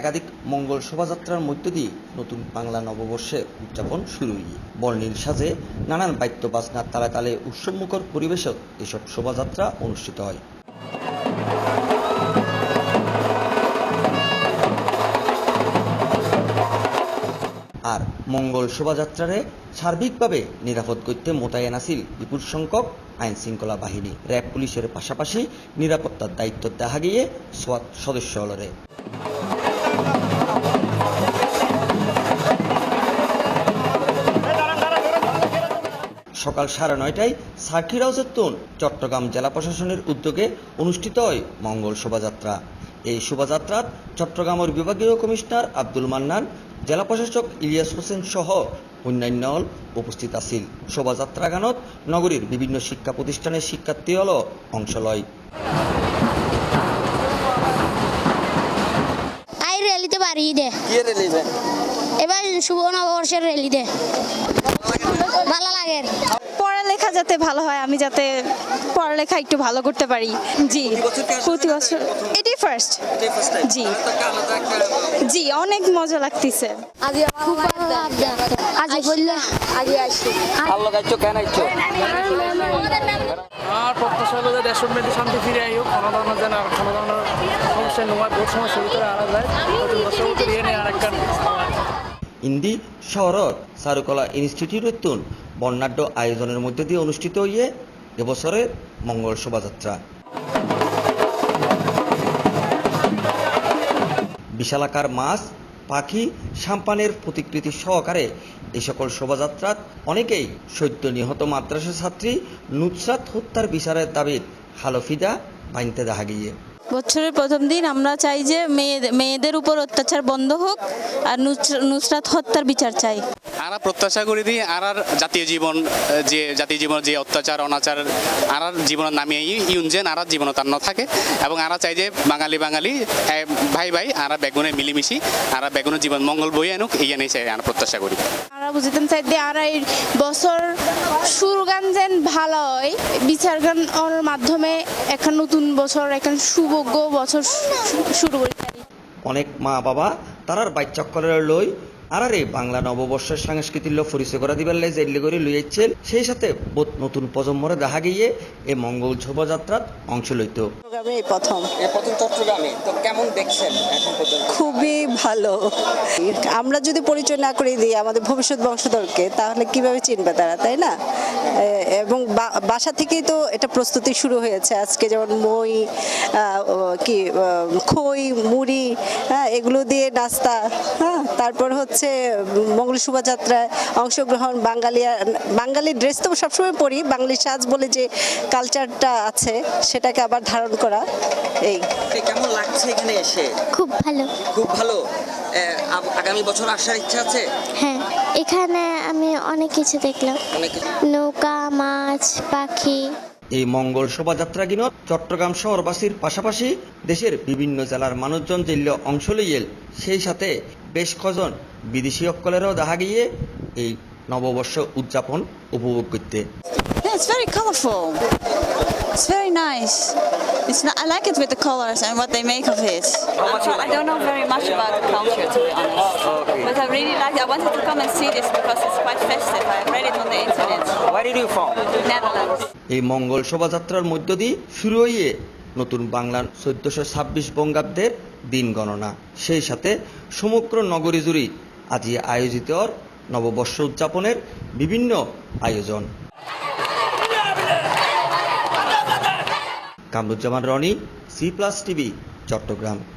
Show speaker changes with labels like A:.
A: একাধিক মঙ্গল শোভাযাত্রার মধ্য দিয়ে নতুন বাংলা নববর্ষে উদযাপন শুরু হয়ে বর্ণিল সাজে নানান বাদ্য বাজনার তালে তালে উৎসবমুখর পরিবেশে এসব শোভাযাত্রা অনুষ্ঠিত হয় আর মঙ্গল শোভাযাত্রারে সার্বিকভাবে নিরাপদ করতে মোতায়েন আছিল বিপুল সংখ্যক আইন শৃঙ্খলা বাহিনী র্যাব পুলিশের পাশাপাশি নিরাপত্তার দায়িত্ব দেখা গিয়ে সদস্য হলরে সকাল সাড়ে নয়টায় সার্কিট হাউসের তুন চট্টগ্রাম জেলা প্রশাসনের উদ্যোগে অনুষ্ঠিত হয় মঙ্গল শোভাযাত্রা এই শোভাযাত্রাত চট্টগ্রামের বিভাগীয় কমিশনার আব্দুল মান্নান জেলা প্রশাসক ইলিয়াস হোসেন সহ অন্যান্য উপস্থিত আছিল শোভাযাত্রা গানত নগরীর বিভিন্ন শিক্ষা প্রতিষ্ঠানের শিক্ষার্থী হল অংশ লয়
B: এবার ঈদে কি রেলি এবার শুভ নববর্ষের রেলি দে
C: ভালো লাগে শিক্ষা যাতে ভালো হয় আমি যাতে পড়ালেখা একটু ভালো করতে পারি জি প্রতি বছর এটি ফার্স্ট জি জি অনেক মজা লাগতেছে আর প্রত্যাশা
A: যে দেশের মধ্যে শান্তি ফিরে আইও কোনো ধরনের যেন আর কোনো ধরনের সমস্যা নোয়া বহুত আনা যায় ইন্দি শহরত চারুকলা ইনস্টিটিউটের বর্ণাঢ্য আয়োজনের মধ্যে দিয়ে অনুষ্ঠিত হইয়ে এবছরের মঙ্গল শোভাযাত্রা বিশালাকার মাছ পাখি সাম্পানের প্রতিকৃতি সহকারে এই সকল শোভাযাত্রা অনেকেই সদ্য নিহত মাদ্রাসা ছাত্রী নুসরাত হত্যার বিচারের দাবির হালফিদা বাইনতে দেখা গিয়ে
D: বছরের প্রথম দিন আমরা চাই যে মেয়েদের উপর অত্যাচার বন্ধ হোক আর নুসরাত হত্যার বিচার চাই
E: আর প্রত্যাশা করি দিই আর আর জাতীয় জীবন যে জাতীয় জীবন যে অত্যাচার অনাচার আর জীবনের জীবন নামিয়ে ইউনজেন আর আর জীবন তার থাকে এবং আর চাই যে বাঙালি বাঙালি ভাই ভাই আর বেগুনে মিলিমিশি আর বেগুনের জীবন মঙ্গল বই আনুক এই এনেই চাই আর প্রত্যাশা করি
F: আর বুঝিতেন চাই দিয়ে আর এই বছর সুর গান যেন ভালো হয় বিচার গান মাধ্যমে এখন নতুন বছর এখন শুভ ভোগ্য বছর শুরু করি
A: অনেক মা বাবা তারার বাচ্চা লই আরারে বাংলা নববর্ষের সাংস্কৃতিক লোক পরিচয় করা দিবার লাই জেডলি করে লইয়াচ্ছেন সেই সাথে নতুন প্রজন্মরে দেখা গিয়ে এ মঙ্গল শোভাযাত্রা অংশ লইত
G: প্রথম প্রথম চট্টগ্রামে তো কেমন দেখছেন খুবই ভালো আমরা যদি পরিচয় না করে দিই আমাদের ভবিষ্যৎ বংশধরকে তাহলে কিভাবে চিনবে তারা তাই না এবং বাসা থেকেই তো এটা প্রস্তুতি শুরু হয়েছে আজকে যেমন মই কি খই মুড়ি হ্যাঁ এগুলো দিয়ে নাস্তা হ্যাঁ তারপর হচ্ছে হচ্ছে মঙ্গল শোভাযাত্রায় অংশগ্রহণ বাঙালি বাঙালি ড্রেস তো সবসময় পরি বাঙালি সাজ বলে যে কালচারটা আছে সেটাকে আবার ধারণ করা এই
H: কেমন লাগছে এখানে এসে খুব ভালো খুব ভালো আগামী বছর আসার ইচ্ছা আছে
I: হ্যাঁ এখানে আমি অনেক কিছু দেখলাম নৌকা মাছ পাখি
A: এই মঙ্গল শোভাযাত্রা কিনত চট্টগ্রাম শহরবাসীর পাশাপাশি দেশের বিভিন্ন জেলার মানুষজন জেলীয় অংশ লইয়েল সেই সাথে বেশ কজন বিদেশি সকলেরও দেখা গিয়ে এই নববর্ষ উদযাপন উপভোগ করতে
J: it's very colorful. It's very nice. It's not, I like it with the colors and what they make of it.
K: From, I don't know very much about the culture, to be honest. Oh, Okay. But I really like it. I wanted to come and see this because it's quite festive. I read it on the internet.
H: Where did you from?
K: Netherlands.
A: এই মঙ্গল শোভাযাত্রার মধ্য দিয়ে শুরু হয়ে নতুন বাংলার চোদ্দশো ছাব্বিশ বঙ্গাব্দের দিন গণনা সেই সাথে সমগ্র নগরী জুড়ে আজ আয়োজিত নববর্ষ উদযাপনের বিভিন্ন আয়োজন Kamruzzaman Roni C plus TV Chittagong